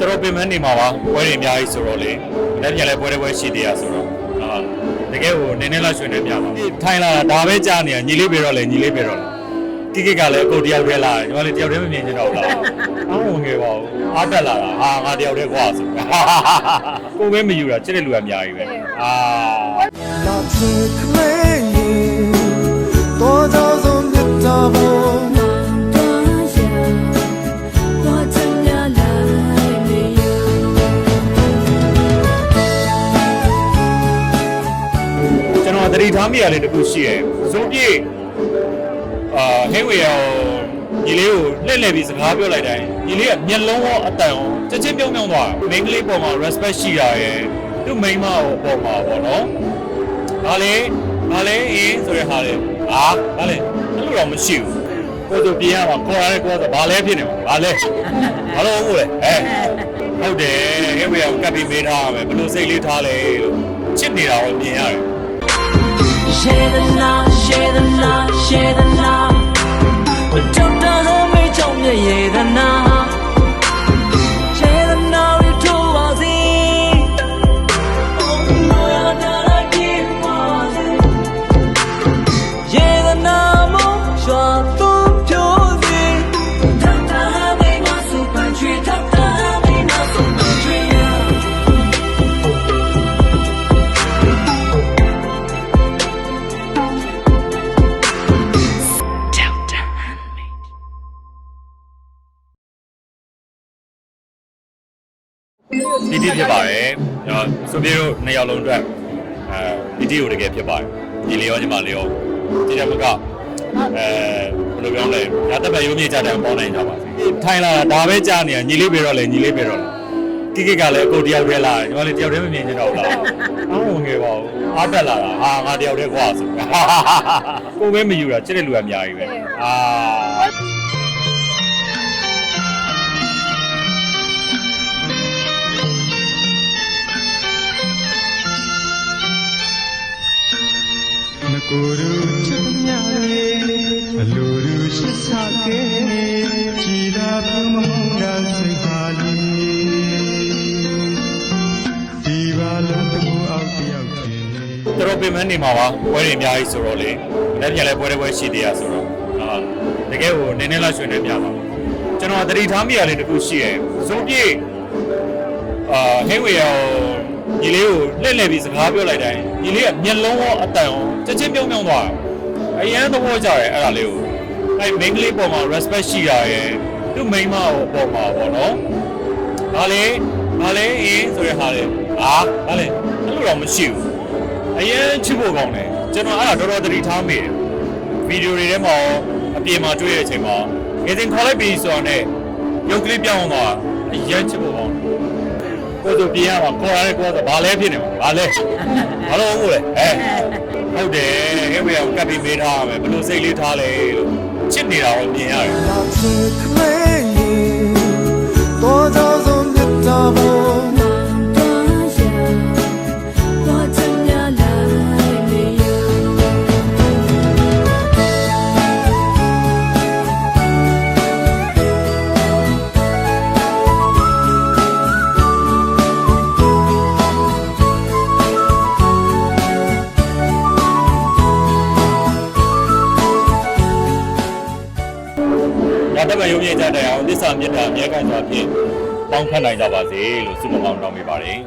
တော်ပင်မနေမှာပါပွဲတွေအများကြီးဆိုတော့လေလက်ပြန်လဲပွဲတွေပွဲရှိသေးရဆိုတော့အာတကယ်ကိုနည်းနည်းလောက်ရွှင်နေပြပါထိုင်လာတာဒါပဲကြားနေတာညီလေးပြေတော့လေညီလေးပြေတော့လေတိကိကလည်းအကိုတယောက်တည်းလာညီမလေးတယောက်တည်းမမြင်ချင်တော့ဘူးလားအောင်းဝင်ခဲ့ပါဘူးအားတက်လာတာဟာငါတယောက်တည်းကွာဆိုကိုပဲမယူတာချစ်တဲ့လူကအများကြီးပဲအာ တော်သတိထားမိရလေးတစ်ခုရှိတယ်ဇုံပြေအာဟင်းဝေရောညီလေးကိုလှည့်လှည့်ပြီးစကားပြောလိုက်တိုင်းညီလေးကမျက်လုံးရောအတန်ရောချက်ချင်းပြုံးပြုံးသွားမိန်းကလေးပေါ်မှာ respect ရှိတာရယ်သူ့မိန်းမကိုပေါ်မှာပေါ့နော်ဒါလေဒါလေအင်းဆိုတဲ့ဟာလေအာဒါလေအဲ့လိုတော့မရှိဘူးကိုယ်တို့ပြင်ရမှာခေါ်ရတဲ့ကိုယ်ကဘာလဲဖြစ်နေမှာဘာလဲဘာလို့ဟုတ်လဲဟဲ့ဟုတ်တယ်ဟဲ့ဝေရောကပ်ပြီးမေးထားရမယ်ဘယ်လိုစိတ်လေးထားလဲလို့ချစ်နေတာကိုမြင်ရတယ် share the nom, share the nom. ဒီတီဖြစ်ပါတယ်ကျွန်တော်ဆိုပြေတို့နှစ်ယောက်လုံးအတွက်အဲဒီတီကိုတကယ်ဖြစ်ပါတယ်ညီလေးရောညီမလေးရောဒီတက်မကအဲဘယ်လိုပြောလဲညတက်ပဲရုံးမြေကြတယ်ပေါင်းနိုင်ကြပါစေထိုင်လာတာဒါပဲကြားနေတာညီလေးပြေတော့လေညီလေးပြေတော့လေတိကိကလည်းအကိုတယောက်တည်းလာညီမလေးတယောက်တည်းမမြင်ချင်တော့ဘူးလားအောင်းဝင်ခဲ့ပါဘူးအားတက်လာတာဟာငါတယောက်တည်းကွာဆိုကိုပဲမယူတာချစ်တဲ့လူကအများကြီးပဲအာ တို့ရှိစားခဲ့ကြည်လာပြုမမှုနာစိတ်ဟာလီဒီပါလုံးတူအောက်တယောက်ချင်းတော်ပင်မနေမှာပါပွဲတွေအများကြီးဆိုတော့လေလက်ပြန်လဲပွဲတွေပွဲရှိသေးရဆိုတော့အာတကယ်ကိုနည်းနည်းလောက်ရွှင်နေပြပါကျွန်တော်သတိထားမိရလေးတစ်ခုရှိတယ်ဇုံပြေအာဟင်းဝေရောညီလေးကိုလှည့်လှည့်ပြီးစကားပြောလိုက်တိုင်းညီလေးကမျက်လုံးရောအတန်ရောချက်ချင်းပြုံးပြုံးသွားအရန်သဘောကျတယ်အဲ့ဒါလေးကို အဲ့မိန်းကလေးပေါ်မှာ respect ရှိတာရယ်သူ့မိန်းမကိုပေါ်မှာပေါ့နော်ဒါလေဒါလေအင်းဆိုတဲ့ဟာလေအာဒါလေအဲ့လိုတော့မရှိဘူးအရင်ချစ်ဖို့ကောင်းတယ်ကျွန်တော်အဲ့ဒါတော်တော်သတိထားမိတယ်ဗီဒီယိုတွေထဲမှာရောအပြင်မှာတွေ့တဲ့အချိန်မှာငယ်စဉ်ခေါ်လိုက်ပြီဆိုတော့ ਨੇ ရုပ်ကလေးပြောင်းသွားအရင်ချစ်ဖို့ကောင်းတယ်ကိုယ်တို့ပြင်ရမှာခေါ်ရတဲ့ကိုယ်ကဘာလဲဖြစ်နေမှာဘာလဲဘာလို့ဟုတ်လဲဟဲ့ဟုတ်တယ်ဟဲ့ဝေကကပ်ပြီးမေးထားရမယ်ဘယ်လိုစိတ်လေးထားလဲလို့ချစ် နေတာကိုမြင်ရတယ် ရတတ်မဲ့ရုံမြင့်ကြတဲ့အောင်သစ္စာမြတ်တာအမြဲကန်စွာဖြင့်ပေါင်းခတ်နိုင်ကြပါစေလို့ဆုမကောင်းတောင်းပေးပါတယ်